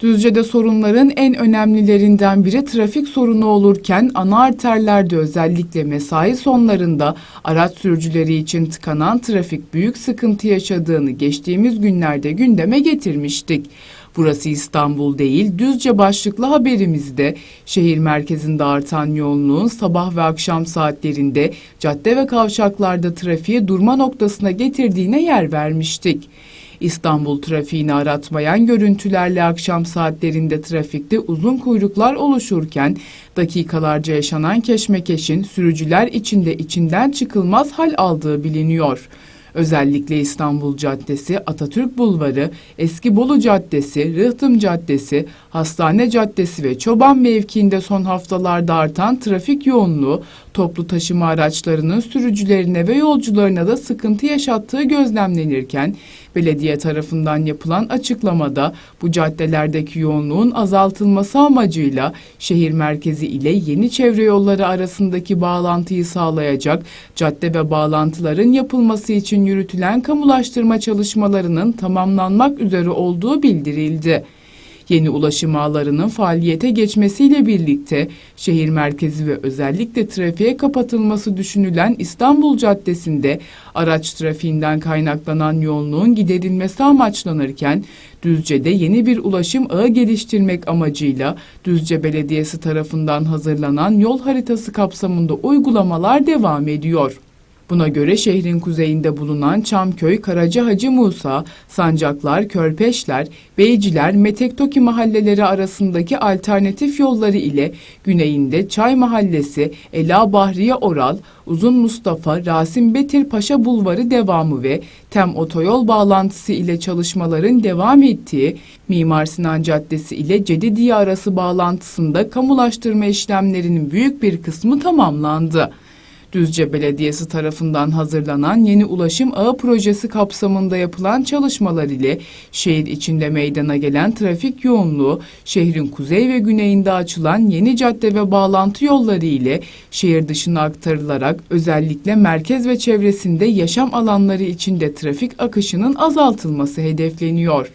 Düzce'de sorunların en önemlilerinden biri trafik sorunu olurken ana arterlerde özellikle mesai sonlarında araç sürücüleri için tıkanan trafik büyük sıkıntı yaşadığını geçtiğimiz günlerde gündeme getirmiştik. Burası İstanbul değil, Düzce başlıklı haberimizde şehir merkezinde artan yoğunluğun sabah ve akşam saatlerinde cadde ve kavşaklarda trafiği durma noktasına getirdiğine yer vermiştik. İstanbul trafiğini aratmayan görüntülerle akşam saatlerinde trafikte uzun kuyruklar oluşurken dakikalarca yaşanan keşmekeşin sürücüler içinde içinden çıkılmaz hal aldığı biliniyor. Özellikle İstanbul Caddesi, Atatürk Bulvarı, Eski Bolu Caddesi, Rıhtım Caddesi, Hastane Caddesi ve Çoban mevkiinde son haftalarda artan trafik yoğunluğu toplu taşıma araçlarının sürücülerine ve yolcularına da sıkıntı yaşattığı gözlemlenirken belediye tarafından yapılan açıklamada bu caddelerdeki yoğunluğun azaltılması amacıyla şehir merkezi ile yeni çevre yolları arasındaki bağlantıyı sağlayacak cadde ve bağlantıların yapılması için yürütülen kamulaştırma çalışmalarının tamamlanmak üzere olduğu bildirildi. Yeni ulaşım ağlarının faaliyete geçmesiyle birlikte şehir merkezi ve özellikle trafiğe kapatılması düşünülen İstanbul Caddesi'nde araç trafiğinden kaynaklanan yoğunluğun giderilmesi amaçlanırken Düzce'de yeni bir ulaşım ağı geliştirmek amacıyla Düzce Belediyesi tarafından hazırlanan yol haritası kapsamında uygulamalar devam ediyor. Buna göre şehrin kuzeyinde bulunan Çamköy, Karaca Hacı Musa, Sancaklar, Körpeşler, Beyciler, Metektoki mahalleleri arasındaki alternatif yolları ile güneyinde Çay Mahallesi, Ela Bahriye Oral, Uzun Mustafa, Rasim Betir Paşa Bulvarı devamı ve TEM otoyol bağlantısı ile çalışmaların devam ettiği Mimar Sinan Caddesi ile Cedidiye arası bağlantısında kamulaştırma işlemlerinin büyük bir kısmı tamamlandı. Düzce Belediyesi tarafından hazırlanan yeni ulaşım ağı projesi kapsamında yapılan çalışmalar ile şehir içinde meydana gelen trafik yoğunluğu, şehrin kuzey ve güneyinde açılan yeni cadde ve bağlantı yolları ile şehir dışına aktarılarak özellikle merkez ve çevresinde yaşam alanları içinde trafik akışının azaltılması hedefleniyor.